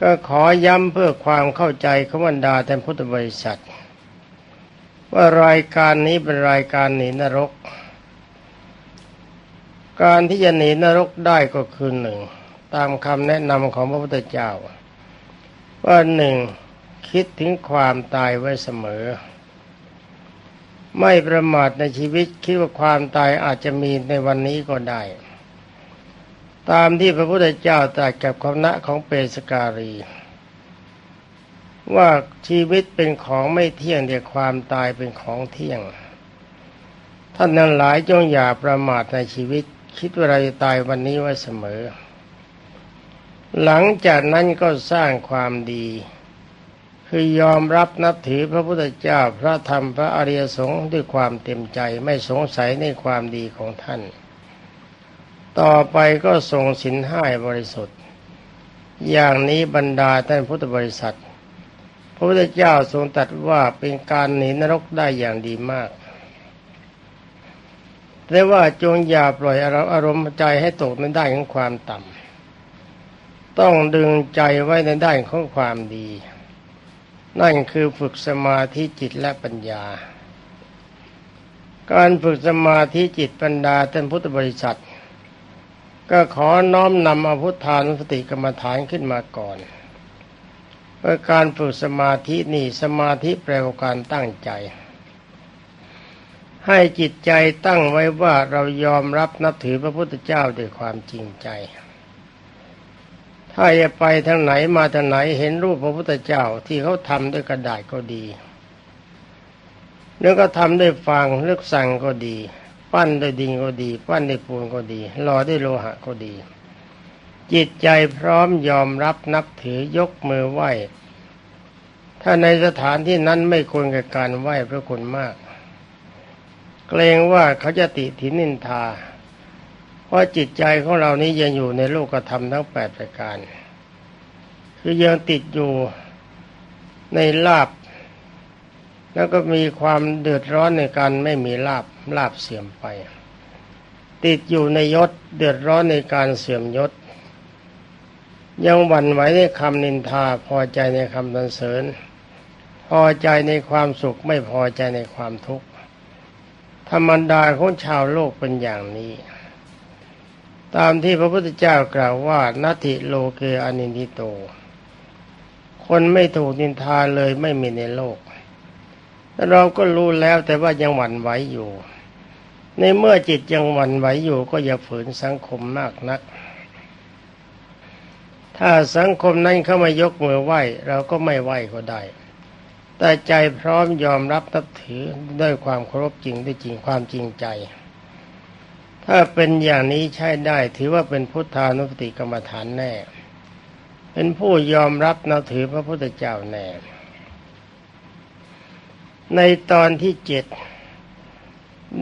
ก็ขอย้ำเพื่อความเข้าใจขบรรดาแทนพุทธบริษัท ว่ารายการนี้เป็นรายการหนีนรก การที่จะหนีนรกได้ก็คือหนึ่งตามคำแนะนำของพระพุทธเจ้า ว่าหนึ่งคิดถึงความตายไว้เสมอ ไม่ประมาทในชีวิตคิดว่าความตายอาจจะมีในวันนี้ก็ได้ ตามที่พระพุทธเจ้าตรัสกับคณะของเปสการีว่าชีวิตเป็นของไม่เที่ยงแต่ความตายเป็นของเที่ยง ท่านนั้นหลายจงอย่าประมาทในชีวิต คิดว่าเราจะตายวันนี้ไว้เสมอ หลังจากนั้นก็สร้างความดี คือยอมรับนับถือพระพุทธเจ้าพระธรรมพระอริยสงฆ์ด้วยความเต็มใจไม่สงสัยในความดีของท่าน ต่อไปก็ทรงสินห้าบริสุทธิ์ อย่างนี้บรรดาท่านพุทธบริษัท พระพุทธเจ้าทรงตรัสว่าเป็นการหนีนรกได้อย่างดีมากแต่ว่าจงอย่าปล่อยอารมณ์ใจให้ตกในด้านของความต่ำต้องดึงใจไว้ในด้านของความดี นั่นคือฝึกสมาธิจิตและปัญญา การฝึกสมาธิจิตปัญญาท่านพุทธบริษัท ก็ขอน้อมนำอพุทธานุสติกรรมฐานขึ้นมาก่อนเพื่อการฝึกสมาธินี่สมาธิแปลว่าการตั้งใจ ให้จิตใจตั้งไว้ว่าเรายอมรับนับถือพระพุทธเจ้าด้วยความจริงใจ ถ้าจะไปทางไหนมาทางไหนเห็นรูปพระพุทธเจ้าที่เขาทำด้วยกระดาษก็ดีแล้วก็ทำด้วยฟางเลือกสั่งก็ดี ปั้นด้วยดินก็ดี ปั้นด้วยปูนก็ดีหล่อด้วยโลหะก็ดี จิตใจพร้อมยอมรับนับถือยกมือไหว้ ถ้าในสถานที่นั้นไม่ควรกับการไหว้พระคุณมาก เกรงว่าเขาจะติถินนินทา เพราะจิตใจของเรานี้ยังอยู่ในโลกธรรมทั้งแปดประการ คือยังติดอยู่ในลาบแล้วก็มีความเดือดร้อนในการไม่มีลาบ ลาบเสื่อมไป ติดอยู่ในยศเดือดร้อนในการเสื่อมยศ ยังหวั่นไหวในคำนินทาพอใจในคำสรรเสริญ พอใจในความสุขไม่พอใจในความทุกข์ธรรมดาของชาวโลกเป็นอย่างนี้ ตามที่พระพุทธเจ้ากล่าวว่านัตถิโลเกอนินทิโต คนไม่ถูกนินทาเลยไม่มีในโลกเราก็รู้แล้วแต่ว่ายังหวั่นไหวอยู่ ในเมื่อจิตยังหวั่นไหวอยู่ก็อย่าฝืนสังคมมากนัก ถ้าสังคมนั้นเข้ามายกมือไหว้เราก็ไม่ไหว้ก็ได้ แต่ใจพร้อมยอมรับนับถือด้วยความเคารพจริงด้วยจริงความจริงใจ ถ้าเป็นอย่างนี้ใช้ได้ถือว่าเป็นพุทธานุสติกรรมฐานแน่ เป็นผู้ยอมรับนับถือพระพุทธเจ้าแน่ ในตอนที่เจ็ด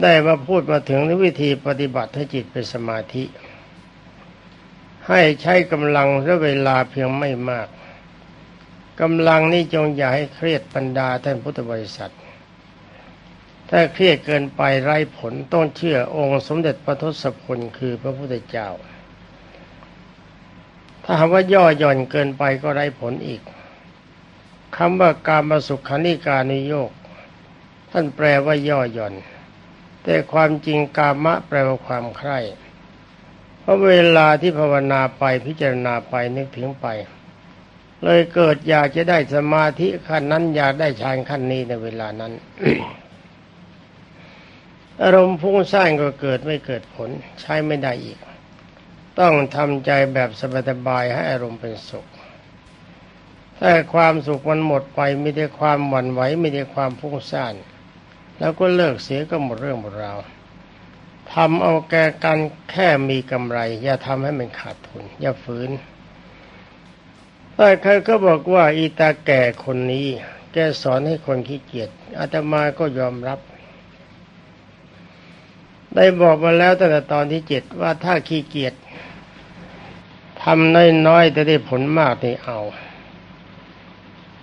ได้มาพูดมาถึงวิธีปฏิบัติให้จิตเป็นสมาธิ ให้ใช้กำลังและเวลาเพียงไม่มากกำลังนี้จงอย่าให้เครียดบรรดาท่านพุทธบริษัท ถ้าเครียดเกินไปไร้ผลต้องเชื่อองค์สมเด็จพระทศพลคือพระพุทธเจ้า ถ้าหากว่าย่อหย่อนเกินไปก็ไร้ผลอีกคำว่าการมาสุขานิการนิโยก ท่านแปลว่าย่อหย่อน แต่ความจริงกามะแปลว่าความใคร่เพราะเวลาที่ภาวนาไปพิจารณาไปนึกถึงไป เลยเกิดอยากจะได้สมาธิขั้นนั้นอยากได้ฌานขั้นนี้ในเวลานั้นอารมณ์พุ่งสร้างก็เกิดไม่เกิดผลใช้ไม่ได้อีก ต้องทำใจแบบสบายๆให้อารมณ์เป็นสุขถ้าความสุขมันหมดไปมีแต่ความหวั่นไหวมีแต่ความพุ่งซ่าน แล้วก็เลิกเสียก็หมดเรื่องหมดราวทำเอาแกกันแค่มีกำไร อย่าทำให้มันขาดทุน อย่าฝืนถ้าใครก็บอกว่าอีตาแก่คนนี้ แกสอนให้คนขี้เกียจอาตมาก็ยอมรับ ได้บอกมาแล้วตั้งแต่ตอนที่เจ็ดว่าถ้าขี้เกียจทำน้อยๆแต่ได้ผลมากนี่เอา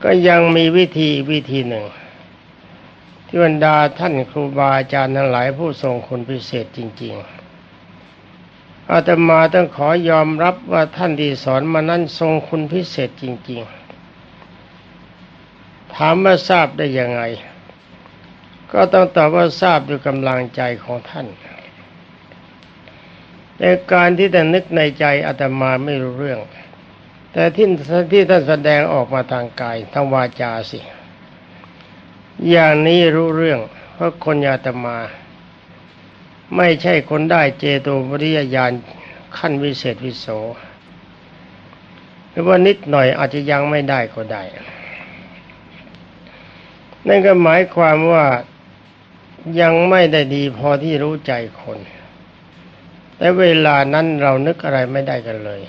ก็ยังมีวิธีวิธีหนึ่ง ที่บรรดาท่านครูบาอาจารย์ทั้งหลายผู้ทรงคุณพิเศษจริง ๆ อาตมาต้องขอยอมรับว่าท่านที่สอนมานั้นทรงคุณพิเศษจริง ๆ ถามว่าทราบได้ยังไง ก็ต้องตอบว่าทราบด้วยกำลังใจของท่านในการที่ท่นนึกในใจอาตมาไม่รู้เรื่อง แต่ที่ที่ท่านแสดงออกมาทางกายทางวาจาสิ อย่างนี้รู้เรื่อง เพราะคนยาตมา ไม่ใช่คนได้เจโตปริยญาณขั้นวิเศษวิโสหรือว่านิดหน่อยอาจจะยังไม่ได้ก็ได้ นั่นก็หมายความว่ายังไม่ได้ดีพอที่รู้ใจคน แต่เวลานั้นเรานึกอะไรไม่ได้กันเลย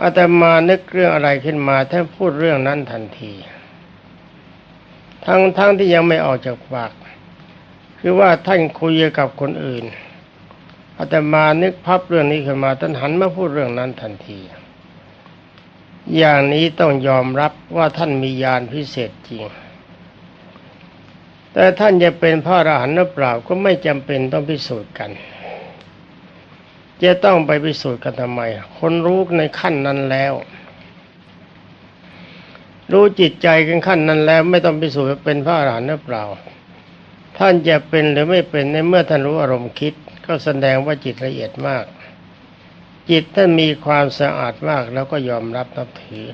อาตมานึกเรื่องอะไรขึ้นมาท่านพูดเรื่องนั้นทันที ทั้งทั้งที่ยังไม่ออกจากปาก คือว่าท่านคุยกับคนอื่นอาตมานึกพับเรื่องนี้ขึ้นมาท่านหันมาพูดเรื่องนั้นทันที อย่างนี้ต้องยอมรับว่าท่านมีญาณพิเศษจริง แต่ท่านจะเป็นพระอรหันต์หรือเปล่าก็ไม่จำเป็นต้องพิสูจน์กัน จะต้องไปพิสูจน์กันทำไม คนรู้ในขั้นนั้นแล้ว รู้จิตใจกันขั้นนั้นแล้ว ไม่ต้องพิสูจน์ว่เป็นพระอรหันต์หรือเปล่า ท่านจะเป็นหรือไม่เป็นในเมื่อท่านรู้อารมณ์คิด ก็แสดงว่าจิตละเอียดมาก จิตท่านมีความสะอาดมากแล้วก็ยอมรับนับถือ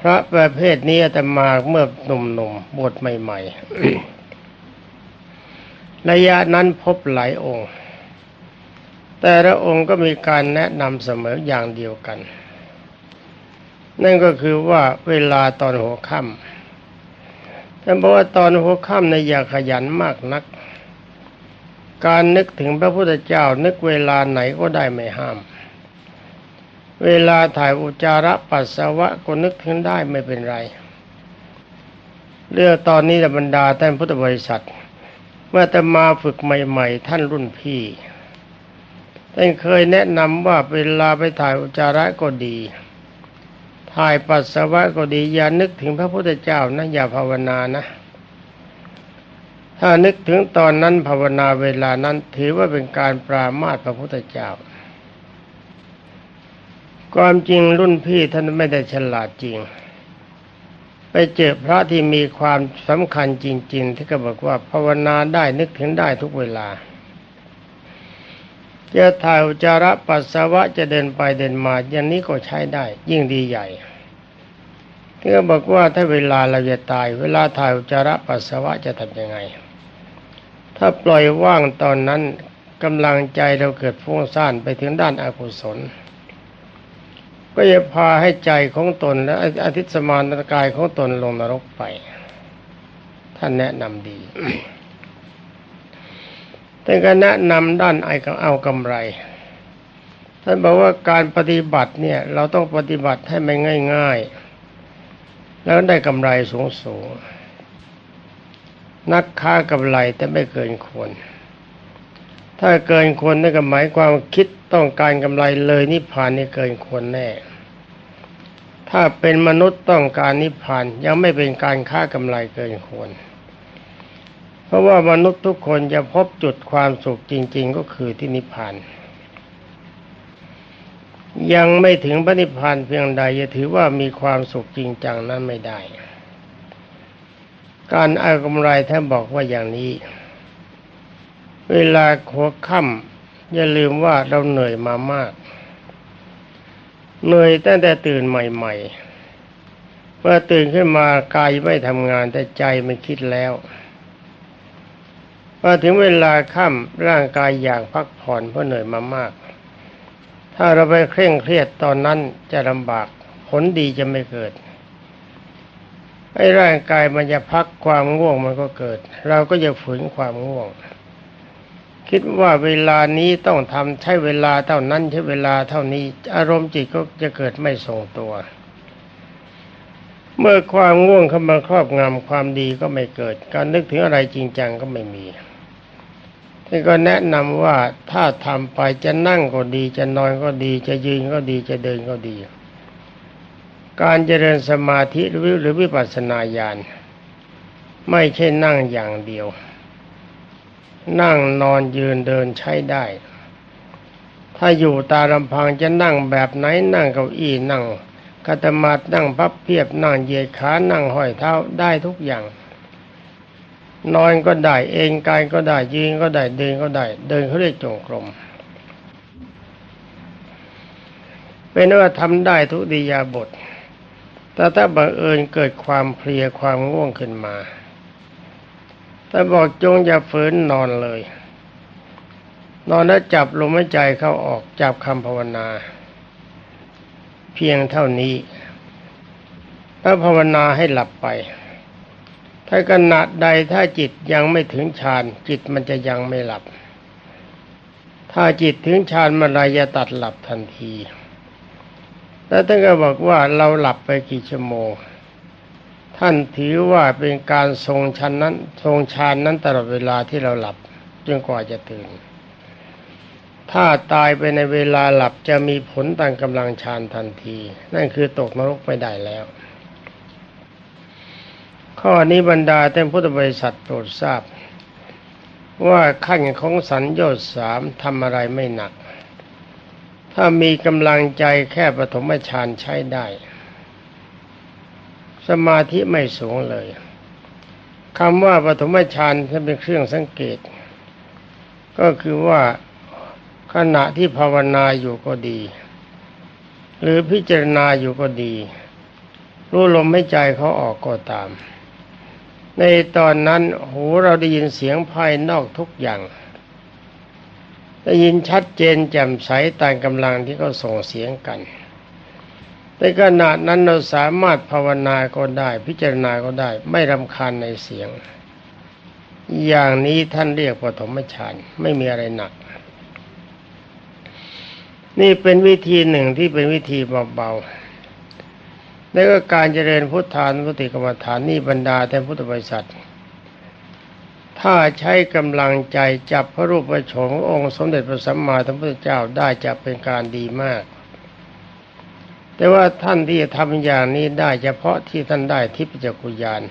พระประเภทนี้อาตมาเมื่อหนุ่มๆบวชใหม่ๆระยะนั้นพบหลายองค์ แต่ละองค์ก็มีการแนะนำเสมออย่างเดียวกัน นั่นก็คือว่าเวลาตอนหัวค่ำท่านบอกว่าตอนหัวค่ำในอย่าขยันมากนัก การนึกถึงพระพุทธเจ้านึกเวลาไหนก็ได้ไม่ห้าม เวลาถ่ายอุจจาระปัสสาวะก็นึกถึงได้ไม่เป็นไร เรื่องตอนนี้บรรดาท่านพุทธบริษัท เมื่อแต่มาฝึกใหม่ ๆ ท่านรุ่นพี่ท่านเคยแนะนำว่าเวลาไปถ่ายอุจจาระก็ดี ถ่ายปัสสาวะก็ดีอย่านึกถึงพระพุทธเจ้านะอย่าภาวนานะ ถ้านึกถึงตอนนั้นภาวนาเวลานั้น ถือว่าเป็นการปรามาสพระพุทธเจ้า ความจริงรุ่นพี่ท่านไม่ได้ฉลาดจริง ไปเจอพระที่มีความสำคัญจริง ๆ ที่ก็บอกว่าภาวนาได้นึกถึงได้ทุกเวลา จะถ่ายอุจจาระปัสสาวะจะเดินไปเดินมาอย่างนี้ก็ใช้ได้ ยิ่งดีใหญ่เที่ก็บอกว่าถ้าเวลาเราจะตาย เวลาถ่ายอุจจาระปัสสาวะจะทำยังไง ถ้าปล่อยว่างตอนนั้นกำลังใจเราเกิดฟุ้งซ่านไปถึงด้านอากุศล ก็จะพาให้ใจของตนและอาทิตย์สมานกายของตนลงนรกไป ท่านแนะนำดี ท่านก็แนะนำด้านไอ้กเอากำไร ท่านบอกว่าการปฏิบัติเนี่ย เราต้องปฏิบัติให้มันง่าย ๆ แล้วได้กำไรสูงสูงนักค้ากำไรแต่ไม่เกินควรถ้าเกินควรนั่นก็หมายความคิดต้องการกำไรเลยนิพพานนี่เกินควรแน่ ถ้าเป็นมนุษย์ต้องการนิพพานยังไม่เป็นการค้ากำไรเกินควร เพราะว่ามนุษย์ทุกคนจะพบจุดความสุขจริง ๆ ก็คือที่นิพพานยังไม่ถึงพระนิพพานเพียงใดจะถือว่ามีความสุขจริงจังนั้นไม่ได้ การเอากำไรท่านบอกว่าอย่างนี้ เวลาหัวค่ำอย่าลืมว่าเราเหนื่อยมามาก เหนื่อยตั้งแต่ตื่นใหม่ๆเมื่อตื่นขึ้นมากายไม่ทำงานแต่ใจไมันคิดแล้ว พอถึงเวลาค่ำร่างกายอยากพักผ่อนเพราะเหนื่อยมามาก ถ้าเราไปเคร่งเครียดตอนนั้นจะลำบาก ผลดีจะไม่เกิดไอ้ร่างกายมันจะพักความง่วงมันก็เกิด เราก็จะฝืนความง่วง คิดว่าเวลานี้ต้องทำใช้เวลาเท่านั้นใช้เวลาเท่านี้ อารมณ์จิตก็จะเกิดไม่ทรงตัว เมื่อความง่วงเข้ามาครอบงำความดีก็ไม่เกิด การนึกถึงอะไรจริงจังก็ไม่มี นก็แนะนำว่าถ้าทำไปจะนั่งก็ดี จะนอนก็ดี จะยืนก็ดีจะเดินก็ดี การเจริญสมาธิหรือหรือวิปัสสนาญาณไม่ใช่นั่งอย่างเดียว นั่งนอนยืนเดินใช้ได้ ถ้าอยู่ตาลำพังจะนั่งแบบไหนนั่งเก้าอี้นั่งคัตมาดนั่งพับเพียบนั่งเหยียดขานั่งห้อยเท้าได้ทุกอย่าง นอนก็ได้ เองกายก็ได้ยืนก็ได้เดินก็ได้ เดินเขาเรียกจงกรมเป็นว่าทำได้ทุกดิยาบท แต่ถ้าบังเอิญเกิดความเพลียความง่วงขึ้นมาถ้าบอกจงอย่าฝืนนอนเลย นอนแล้วจับลมหายใจเข้าออกจับคำภาวนา เพียงเท่านี้แล้วภาวนาให้หลับไป ถ้าขณะใดถ้าจิตยังไม่ถึงฌานจิตมันจะยังไม่หลับ ถ้าจิตถึงฌานมื่อไรจะตัดหลับทันที แล้วท่านก็บอกว่าเราหลับไปกี่ชั่วโมง ท่านถือว่าเป็นการทรงชันนั้น ทรงฌานนั้นตลอดเวลาที่เราหลับจนกว่าจะตื่น ถ้าตายไปในเวลาหลับจะมีผลต่ามกำลังฌานทันที นั่นคือตกนรกไม่ได้แล้ว ข้อนี้บรรดาท่านพุทธบริษัทโปรดทราบ ว่าขั้นของสัญญาสามทำอะไรไม่หนัก ถ้ามีกำลังใจแค่ปฐมฌานใช้ได้ สมาธิไม่สูงเลยคำว่าปฐมฌานจะเป็นเครื่องสังเกต ก็คือว่าขณะที่ภาวนาอยู่ก็ดี หรือพิจารณาอยู่ก็ดี รู้ลมไม่ใจเขาออกก็ตาม ในตอนนั้นหูเราได้ยินเสียงภายนอกทุกอย่าง ได้ยินชัดเจนแจ่มใสตามกำลังที่เขาส่งเสียงกันในขณะนั้นเราสามารถภาวนาก็ได้ พิจารณาก็ได้ ไม่รำคาญในเสียง อย่างนี้ท่านเรียกปฐมฌานไม่มีอะไรหนัก นี่เป็นวิธีหนึ่งที่เป็นวิธีเบาๆ แล้วก็การเจริญพุทธานุสติกรรมฐานนี่บรรดาแทนพุทธบริษัท ถ้าใช้กำลังใจจับพระรูปพระโฉงองค์สมเด็จพระสัมมาสัมพุทธเจ้าได้จะเป็นการดีมาก แต่ว่าท่านที่จะทำอย่างนี้ได้เฉพาะที่ท่านได้ทิพยจักรุญาณ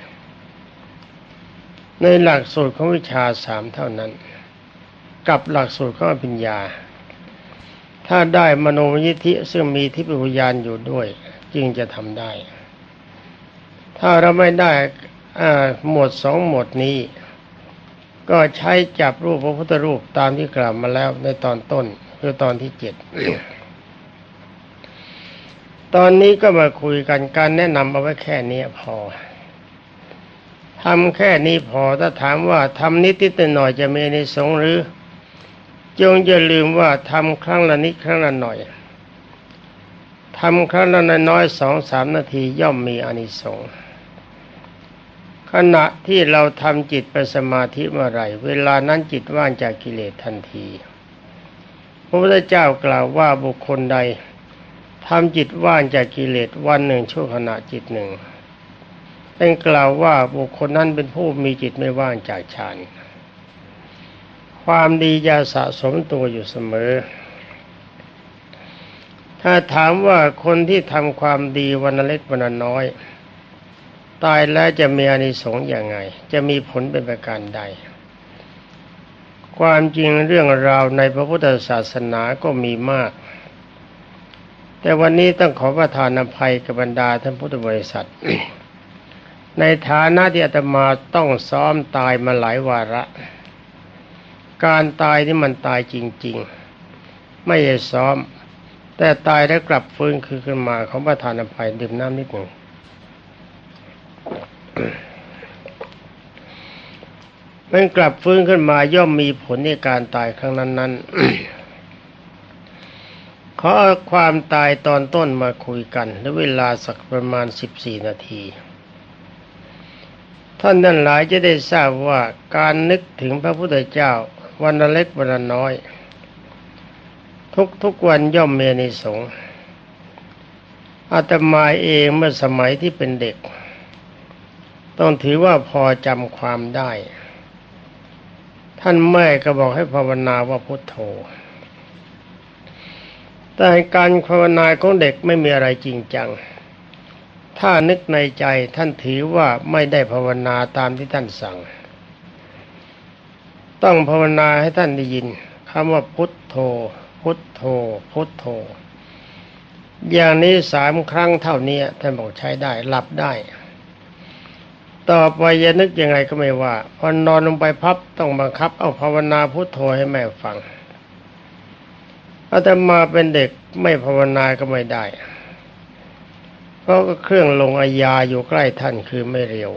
ในหลักสูตรของวิชาสามเท่านั้น กับหลักสูตรของอภิญญา ถ้าได้มโนมยิทธิซึ่งมีทิพยกุญญาณอยู่ด้วย จึงจะทำได้ ถ้าเราไม่ได้หมวดสองหมวดนี้ ก็ใช้จับรูปพระพุทธรูปตามที่กล่าวมาแล้วในตอนต้นคือตอนที่เจ็ดตอนนี้ก็มาคุยกันการแนะนำเอาไว้แค่นี้พอทำแค่นี้พอถ้าถามว่าทำนิดนิดหน่อยจะมีในสงหรือ จงอย่าลืมว่าทำครั้งละนิดครั้งละหน่อย ทำครั้งละน้อยสองสามนาทีย่อมมีอานิสงส์ขณะที่เราทำจิตไปสมาธิเมื่อไรเวลานั้นจิตว่างจากกิเลสทันที พระพุทธเจ้ากล่าวว่าบุคคลใดทำจิตว่างจากกิเลสวันหนึ่งชั่วขณะจิตหนึ่งท่านกล่าวว่าบุคคลนั้นเป็นผู้มีจิตไม่ว่างจากฌานความดีจะสะสมตัวอยู่เสมอ ถ้าถามว่าคนที่ทำความดีวันเล็กวันน้อย ตายแล้วจะมีอานิสงส์อย่างไง จะมีผลเป็นประการใด ความจริงเรื่องราวในพระพุทธศาสนาก็มีมาก แต่วันนี้ต้องขอประทานอภัยกับบรรดาท่านพุทธบริษัท ในฐานะที่อาตมาต้องซ้อมตายมาหลายวาระ การตายที่มันตายจริง ๆ ไม่ใช่ซ้อม แต่ตายแล้วกลับฟื้นคือขึ้นมาเของประธานอภัยดื่มน้ำนิดหนึ่งมันกลับฟื้นขึ้นมาย่อมมีผลในการตายครั้งนั้นๆขอเอความตายตอนต้นมาคุยกันและเวลาสักประมาณสิบสี่นาที ท่านนั้นหลายจะได้ทราบว่าการนึกถึงพระพุทธเจ้าวันเล็กวันน้อย ทุกทุกวันย่อมเมีในสงอาตมาเองเมื่อสมัยที่เป็นเด็ก ต้องถือว่าพอจำความได้ ท่านแม่ก็บอกให้ภาวนาว่าพุทโธแต่การภาวนาของเด็กไม่มีอะไรจริงจัง ถ้านึกในใจท่านถือว่าไม่ได้ภาวนาตามที่ท่านสั่ง ต้องภาวนาให้ท่านได้ยินคำว่าพุทโธ พุทโธ พุทโธ อย่างนี้สามครั้งเท่านี้ท่านบอกใช้ได้หลับได้ ต่อไปจะนึกยังไงก็ไม่ว่า พอนอนลงไปพับต้องบังคับ เอาภาวนาพุทโธให้แม่ฟังอาตมาเป็นเด็กไม่ภาวนาก็ไม่ได้เพราะก็เครื่องลงอาญาอยู่ใกล้ท่านคือไม่เร็ว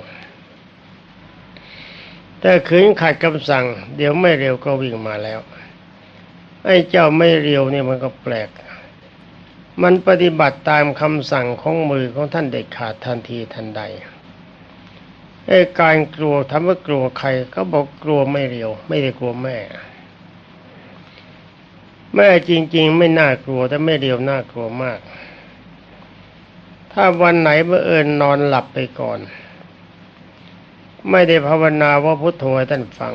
แต่ขืนขัดคำสั่ง เดี๋ยวไม่เร็วก็วิ่งมาแล้ว ไอ้เจ้าไม่เร็วเนี่ยมันก็แปลก มันปฏิบัติตามคำสั่งของมือของท่านเด็ดขาดทันทีทันใดไอ้การกลัวทำว่ากลัวใครก็บอกกลัวไม่เร็วไม่ได้กลัวแม่ แม่จริง ๆ ไม่น่ากลัวแต่ไม่เร็วน่ากลัวมาก ถ้าวันไหนเมื่อเอิญนอนหลับไปก่อน ไม่ได้ภาวนาว่าพุทโธให้ท่านฟัง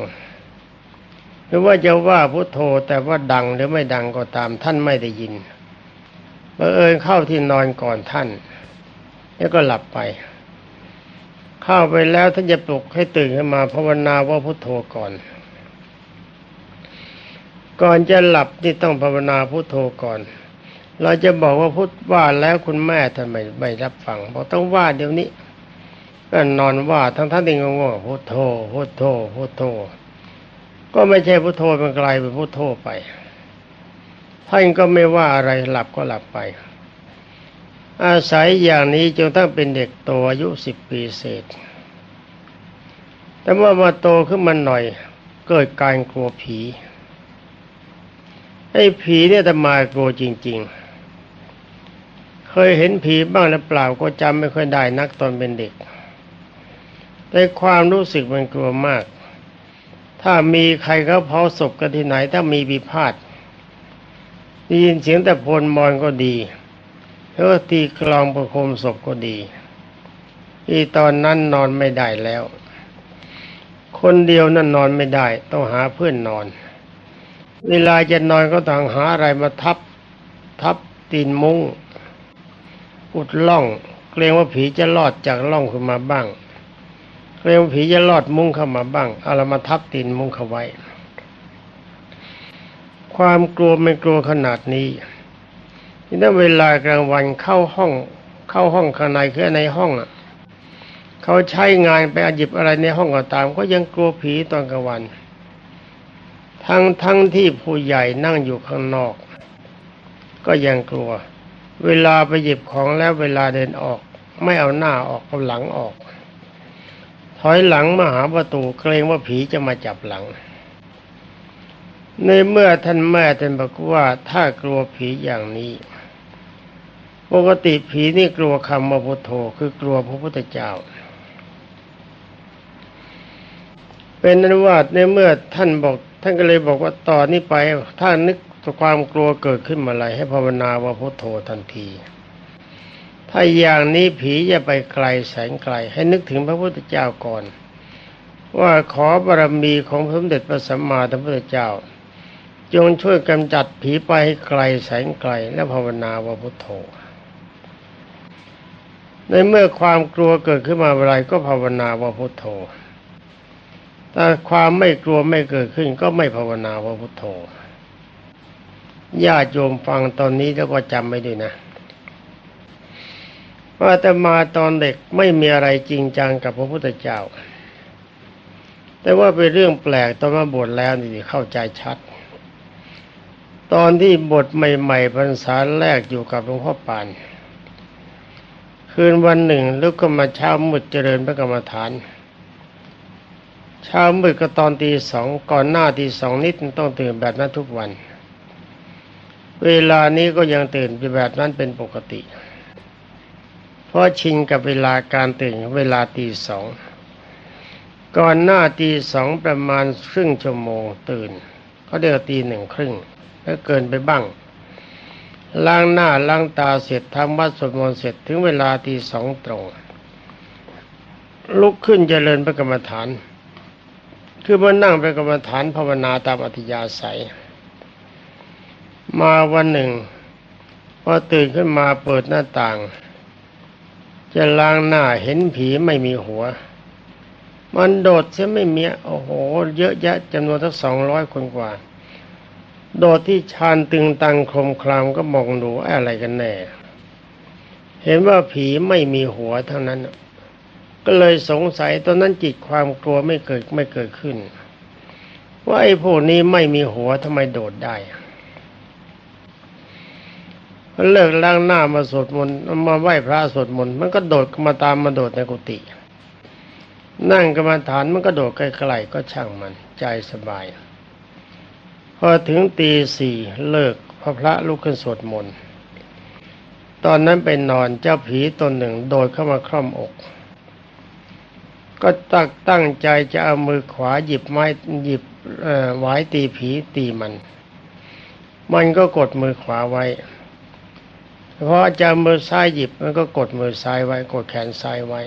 หรือว่าจะว่าพุทโธแต่ว่าดังหรือไม่ดังก็ตามท่านไม่ได้ยินเมื่อเอิญเข้าที่นอนก่อนท่าน แล้วก็หลับไป เข้าไปแล้วท่านจะปลุกให้ตื่นขึ้นมาภาวนาว่าพุทโธก่อน ก่อนจะหลับนี่ต้องภาวนาพุทโธก่อน เราจะบอกว่าพุทว่าแล้วคุณแม่ทำไมไม่รับฟังบอกต้องว่าเดี๋ยวนี้ ก็นอนว่าทั้งท่านเองก็ง่วงพุทโธพุทโธพุทโธ ก็ไม่ใช่พุทโธเป็นไกลเป็นพุทโธไปท่านก็ไม่ว่าอะไรหลับก็หลับไป อาศัยอย่างนี้จนตั้งเป็นเด็กโตอายุสิบปีเศษ แต่เมื่อมาโตขึ้นมาหน่อย เกิดการกลัวผีไอ้ผีเนี่ยแต่มากลัวจริง ๆ เคยเห็นผีบ้างหรือเปล่าก็จำไม่ค่อยได้นักตอนเป็นเด็ก แต่ความรู้สึกมันกลัวมาก ถ้ามีใครเขาเผาศพกันที่ไหน ถ้ามีบิพาทได้ยินเสียงแต่พลมอนก็ดีแล้วตีกลองประโคมศพก็ดี อีตอนนั้นนอนไม่ได้แล้ว คนเดียวนั่นนอนไม่ได้ ต้องหาเพื่อนนอน เวลาจะนอนก็ต้องหาอะไรมาทับ ทับตีนมุง้งอุดล่อง เกรงว่าผีจะลอดจากล่องขึ้นมาบ้าง เรงว่าผีจะลอดมุ้งเข้ามาบ้างเอาละมาทับตีนมุ้งเข้าไว้ ความกลัวไม่กลัวขนาดนี้นี่ถ้าเวลากลางวันเข้าห้อง เข้าห้องข้างในคือในห้องอะเขาใช้งานไปอหยิบอะไรในห้องก็ตาม ก็ยังกลัวผีตอนกลางวัน ทั้งทั้งที่ผู้ใหญ่นั่งอยู่ข้างนอก ก็ยังกลัว เวลาไปหยิบของแล้วเวลาเดินออก ไม่เอาหน้าออกเอาหลังออก ถอยหลังมาหาประตูเกรงว่าผีจะมาจับหลัง ในเมื่อท่านแม่ท่านบอกว่าถ้ากลัวผีอย่างนี้ ปกติผีนี่กลัวคำว่าพุทโธคือกลัวพระพุทธเจ้า เป็นนั้นว่าในเมื่อท่านบอก ท่านก็เลยบอกว่าต่อนนี้ไปถ้านึกความกลัวเกิดขึ้นมาอะไรให้ภาวนาว่าพุทโธทันที ถ้าอย่างนี้ผีจะไปไกลแสนไกล ให้นึกถึงพระพุทธเจ้าก่อน ว่าขอบารมีของพระสมเด็จพระสัมมาสัมพุทธเจ้า จงช่วยกำจัดผีไปให้ไกลแสนไกล และภาวนาว่าพุทโธในเมื่อความกลัวเกิดขึ้นมาอะไรก็ภาวนาว่าพุทโธถ้าความไม่กลัวไม่เกิดขึ้นก็ไม่ภาวนาว่าพุทโธญาติโยมฟังตอนนี้แล้วก็จำไม่ด้วยนะ ว่าแต่มาตอนเด็กไม่มีอะไรจริงจังกับพระพุทธเจ้า แต่ว่าเป็นเรื่องแปลกตอนมาบวชแล้วนี่เข้าใจชัด ตอนที่บทใหม่ๆพรรษาแรกอยู่กับหลวงพ่อปาน คืนวันหนึ่งลุกขึ้นมาเช้ามืดเจริญพระกรรมฐาน เช้ามืดก็ตอนตีสองก่อนหน้าตีสองนิดต้องตื่นแบบนั้นทุกวัน เวลานี้ก็ยังตื่นไปแบบนั้นเป็นปกติ เพราะชินกับเวลาการตื่นเวลาตีสอง ก่อนหน้าตีสองประมาณครึ่งชั่วโมงตื่น ก็เดือตีหนึ่งครึ่งแล้วเกินไปบ้าง ล้างหน้าล้างตาเสร็จทำวัดสวดมนต์เสร็จถึงเวลาตีสองตรง ลุกขึ้นเจริญพระกรรมฐาน คือมานั่งเป็นกรรมฐานภาวนาตามอัธยาศัย มาวันหนึ่งพอตื่นขึ้นมาเปิดหน้าต่าง จะล้างหน้าเห็นผีไม่มีหัว มันโดดเสียไม่มีโอ้โห เยอะแยะจำนวนทั้งสองร้อยคนกว่า โดดที่ชานตึงตังคลมคลามก็มองดูอะไรกันแน่ เห็นว่าผีไม่มีหัวเท่านั้น ก็เลยสงสัยตอนนั้นจิตความกลัวไม่เกิดไม่เกิดขึ้น ว่าไอ้พวกนี้ไม่มีหัวทำไมโดดได้ เลิกล้างหน้ามาสวดมนต์มาไหว้พระสวดมนต์มันก็โดดมาตามมาโดดในกุฏินั่งกรรมฐานมันก็โดดไกลๆก็ช่างมันใจสบาย พอถึงตีสี่เลิกพระพระลุกขึ้นสวดมนต์ตอนนั้นไปนอนเจ้าผีตนหนึ่งโดดเข้ามาคล่อมอก ก็ตักตั้งใจจะเอามือขวาหยิบไม้หยิบหวายตีผีตีมัน มันก็กดมือขวาไว้ พอจะมือซ้ายหยิบมันก็กดมือซ้ายไว้ กดแขนซ้ายไว้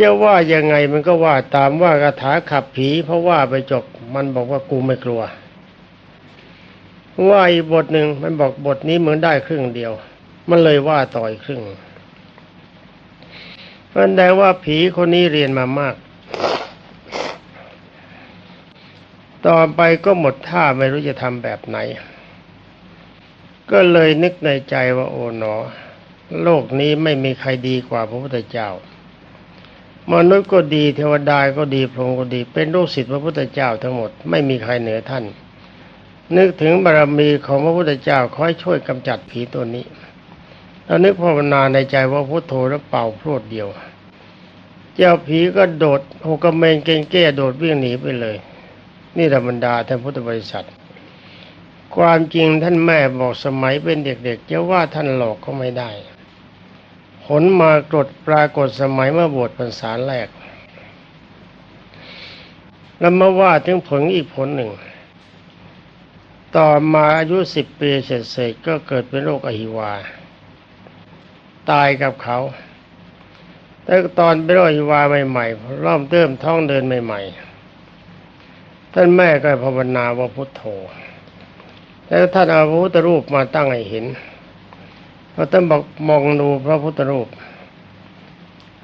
จะว่ายังไงมันก็ว่าตามว่าคาถาขับผี เพราะว่าไปจบมันบอกว่ากูไม่กลัว ว่าอีกบทหนึ่งมันบอกบทนี้เหมือนได้ครึ่งเดียว มันเลยว่าต่ออีกครึ่งแสดงว่าผีคนนี้เรียนมามาก ต่อไปก็หมดท่าไม่รู้จะทำแบบไหน ก็เลยนึกในใจว่าโอ๋หนอ โลกนี้ไม่มีใครดีกว่าพระพุทธเจ้ามนุษย์ก็ดีเทวดาก็ดีพรหมก็ดี เป็นลูกศิษย์พระพุทธเจ้าทั้งหมดไม่มีใครเหนือท่าน นึกถึงบารมีของพระพุทธเจ้าคอยช่วยกำจัดผีตัวนี้แล้วนึกภาวนาในใจว่าพุทโธแล้วเป่าพรวดเดียว เจ้าผีก็โดดหกกระเมงเก่งแก้โดดวิ่งหนีไปเลย นี่ธรรมดาท่านพุทธบริษัท ความจริงท่านแม่บอกสมัยเป็นเด็กๆจะว่าท่านหลอกก็ไม่ได้ผลมากรดปรากฏสมัยเมื่อบวชพรรษาแรก แล้วมาว่าถึงผลอีกผลหนึ่ง ต่อมาอายุสิบปีเสร็จๆก็เกิดเป็นโรคอหิวา ตายกับเขาแต่ตอนเป็นโรคอหิวาใหม่ๆเริ่มเติมท้องเดินใหม่ ๆ ท่านแม่ก็ภาวนาว่าพุทโธ แล้วท่านเอาพระพุทธรูปมาตั้งให้เห็นพระท่านบอกมองดูพระพุทธรูป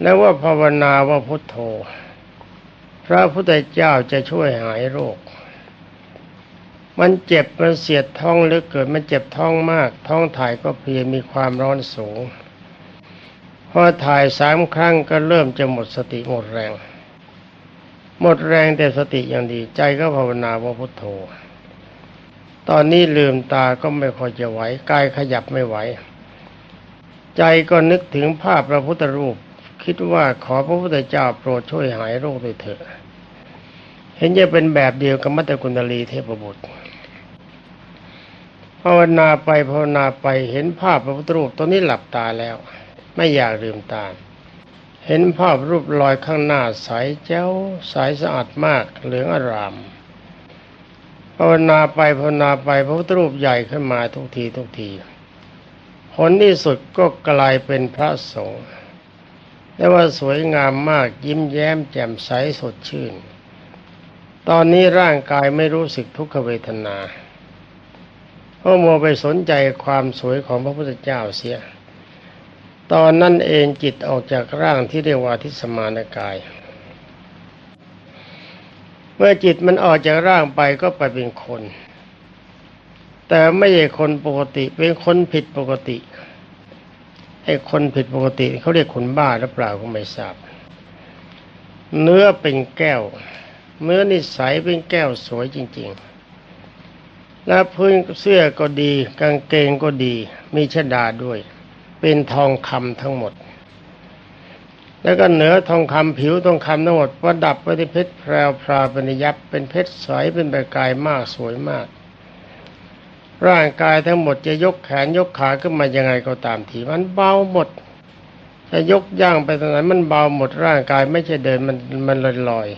แล้วว่าภาวนาว่าพุทโธ พระพุทธเจ้าจะช่วยหายโรค มันเจ็บมันเสียดท้องหลือเกินมันเจ็บท้องมาก ท้องถ่ายก็เพียมีความร้อนสูงพอถ่ายสามครั้งก็เริ่มจะหมดสติหมดแรง หมดแรงแต่สติยังดี ใจก็ภาวนาว่าพุทโธ ตอนนี้ลืมตาก็ไม่ค่อยจะไหวกายขยับไม่ไหว ใจก็นึกถึงภาพพระพุทธรูป คิดว่าขอพระพุทธเจ้าโปรดช่วยหายโรคด้วยเถอะ เห็นจะเป็นแบบเดียวกับมัตตกุณลีเทพบุตรภาวนาไปภาวนาไปเห็นภาพพระพุทธรูปตอนนี้หลับตาแล้ว ไม่อยากลืมตา เห็นภาพรูปลอยข้างหน้าใสแจ้วใสสะอาดมากเหลืองอาราม ภาวนาไปภาวนาไปพระพุทธรูปใหญ่ขึ้นมาทุกทีทุกทีผลที่สุดก็กลายเป็นพระสงฆ์และว่าสวยงามมากยิ้มแย้มแจ่มใสสดชื่น ตอนนี้ร่างกายไม่รู้สึกทุกขเวทนาเพราะมัวไปสนใจความสวยของพระพุทธเจ้าเสีย ตอนนั้นเองจิตออกจากร่างที่เรียกว่าทิสมานกาย เมื่อจิตมันออกจากร่างไปก็ไปเป็นคน แต่ไม่ใช่คนปกติ เป็นคนผิดปกติไอ้คนผิดปกติเขาเรียกคนบ้าหรือเปล่าก็ไม่ทราบ เนื้อเป็นแก้ว เนื้อนิสัยเป็นแก้วสวยจริง ๆ และพื้นเสื้อก็ดี กางเกงก็ดี มีชดาด้วย เป็นทองคำทั้งหมด แล้วก็เหนือทองคำผิวทองคำทั้งหมดประดับไปด้วยเพชรแพรวพราปนิยับเป็นเพชรใสเป็นประกายมากสวยมาก ร่างกายทั้งหมดจะยกแขนยกขาขึ้นมายังไงก็ตามทีมันเบาหมดจะยกย่างไปตรงไหนมันเบาหมดร่างกายไม่ใช่เดินมันมันลอยลอย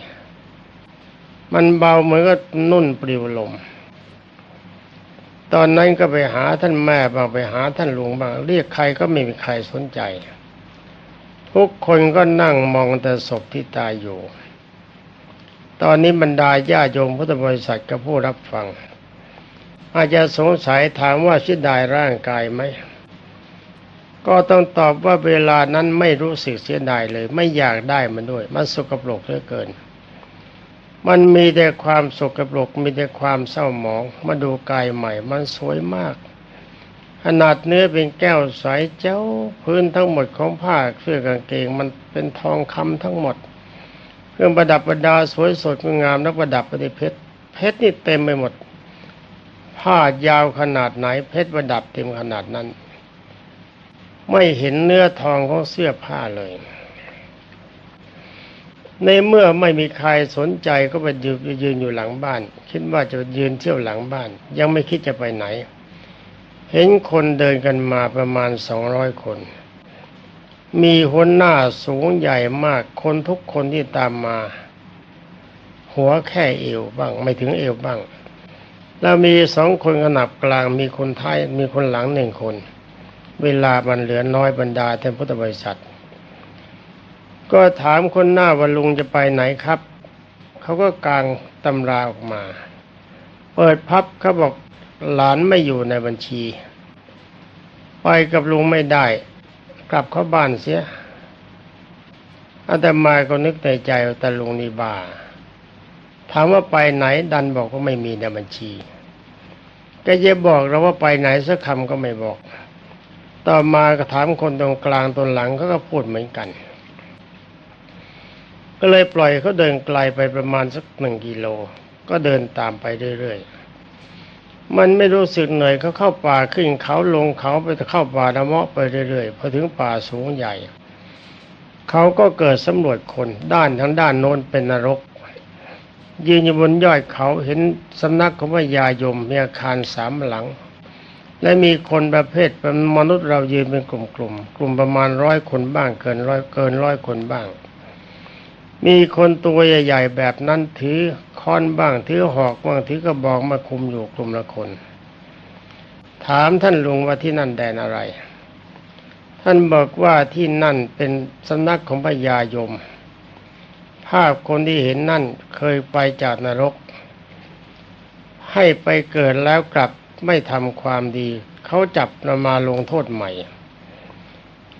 มันเบาเหมือนกับนุ่นปลิวลม ตอนนั้นก็ไปหาท่านแม่บ้างไปหาท่านหลวงบ้างเรียกใครก็ไม่มีใครสนใจ ทุกคนก็นั่งมองแต่ศพที่ตายอยู่ ตอนนี้บรรดาญาโยมพุทธบริษัทกับผู้รับฟัง อาจจะสงสัยถามว่าเสียดายร่างกายไหม ก็ต้องตอบว่าเวลานั้นไม่รู้สึกเสียดายเลย ไม่อยากได้มันด้วย มันสกปรกเหลือเกิน มันมีแต่ความสกปรกมีแต่ความเศร้าหมอง มาดูกายใหม่ มันสวยมาก ขนาดเนื้อเป็นแก้วใสเจ้าพื้นทั้งหมดของผ้าเสื้อกางเกงมันเป็นทองคำทั้งหมด เครื่องประดับประดาสวยสดงดงามแล้วประดับปด้วยเพชรเพชรนี่เต็มไปหมด ผ้ายาวขนาดไหนเพชรประดับเต็มขนาดนั้น ไม่เห็นเนื้อทองของเสื้อผ้าเลย ในเมื่อไม่มีใครสนใจก็ไปยืนยืนอยู่หลังบ้าน คิดว่าจะยืนเที่ยวหลังบ้าน ยังไม่คิดจะไปไหน เห็นคนเดินกันมาประมาณสองร้อยคน มีหัวหน้าสูงใหญ่มาก คนทุกคนที่ตามมา หัวแค่เอวบ้าง ไม่ถึงเอวบ้าง แล้วมีสองคนขนาบกลาง มีคนท้ายมีคนหลังหนึ่งคน เวลามันเหลือน้อยบรรดาท่านพุทธบริษัท ก็ถามคนหน้าว่าลุงจะไปไหนครับ เขาก็กางตำราออกมา เปิดพับเขาบอก หลานไม่อยู่ในบัญชี ไปกับลุงไม่ได้ กลับเข้าบ้านเสียอาตมาก็นึกในใจว่าแต่ลุงนี่บ้าถามว่าไปไหน ดันบอกว่าไม่มีในบัญชีก็จะบอกเราว่าไปไหนสักคำก็ไม่บอก ต่อมาก็ถามคนตรงกลางตนหลังเขาก็พูดเหมือนกัน ก็เลยปล่อยเขาเดินไกลไปประมาณสักหนึ่งกิโล ก็เดินตามไปเรื่อยๆ มันไม่รู้สึกเหนื่อยเขาเข้าป่าขึ้นเขาลงเขาไปเข้าป่าละเมาะไปเรื่อยๆพอถึงป่าสูงใหญ่ เขาก็เกิดสำรวจคนด้านทั้งด้านโน้นเป็นนรก ยืนอยู่บนยอดเขาเห็นสำนักของพระยายมมีอาคารสามหลัง และมีคนประเภทเป็นมนุษย์เรายืนเป็นกลุ่มๆกลุ่มประมาณร้อยคนบ้างเกินร้อยเกินร้อยคนบ้าง มีคนตัวใหญ่ๆแบบนั้นถือค้อนบ้างถือหอกบ้างถือกระบอกมาคุมอยู่กลุ่มละคน ถามท่านลุงว่าที่นั่นแดนอะไร ท่านบอกว่าที่นั่นเป็นสำนักของพระยายม ภาพคนที่เห็นนั่นเคยไปจากนรก ให้ไปเกิดแล้วกลับไม่ทำความดี เขาจับนำมาลงโทษใหม่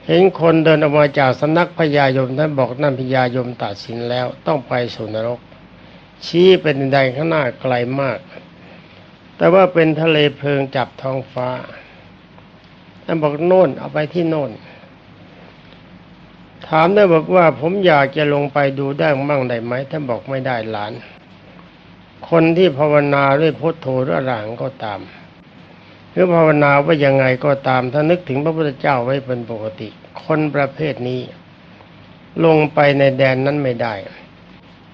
เห็นคนเดินออกมาจากสำนักพญายมท่านบอกนั่นพญายมตัดสินแล้วต้องไปสู่นรก ชี้เป็นใดข้างหน้าไกลมาก แต่ว่าเป็นทะเลเพลิงจับท้องฟ้าท่านบอกโน่นเอาไปที่โน่น ถามได้บอกว่าผมอยากจะลงไปดูได้มั่งได้ไหมท่านบอกไม่ได้หลาน คนที่ภาวนาด้วยพุทโธหรืออรหังก็ตาม หรือภาวนาว่ายังไงก็ตามถ้านึกถึงพระพุทธเจ้าไว้เป็นปกติ คนประเภทนี้ ลงไปในแดนนั้นไม่ได้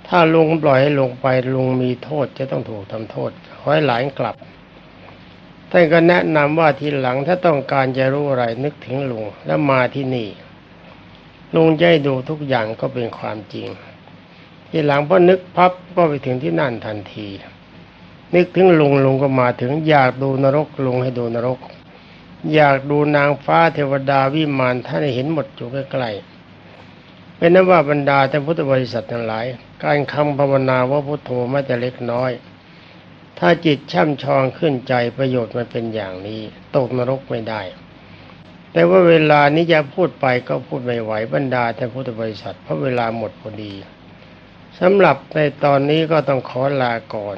ถ้าลุงปล่อยให้ลงไปลุงมีโทษจะต้องถูกทำโทษขอให้หลานกลับท่านก็แนะนำว่าทีหลังถ้าต้องการจะรู้อะไรนึกถึงลุงแล้วมาที่นี่ลุงจะให้ดูทุกอย่างก็เป็นความจริง ทีหลังพอนึกพับก็ไปถึงที่นั่นทันที นึกถึงลุงลุงก็มาถึง อยากดูนรกลุงให้ดูนรก อยากดูนางฟ้าเทวดาวิมานท่านเห็นหมดอยู่ใกล้ๆเป็นนั้นว่าบรรดาท่านพุทธบริษัททั้งหลาย การคำภาวนาว่าพุทโธไม่แต่เล็กน้อย ถ้าจิตช่ำชองขึ้นใจประโยชน์มันเป็นอย่างนี้ตกนรกไม่ได้ แต่ว่าเวลานี้จะพูดไปก็พูดไม่ไหวบรรดาท่านพุทธบริษัทเพราะเวลาหมดพอดีสำหรับในตอนนี้ก็ต้องขอลาก่อน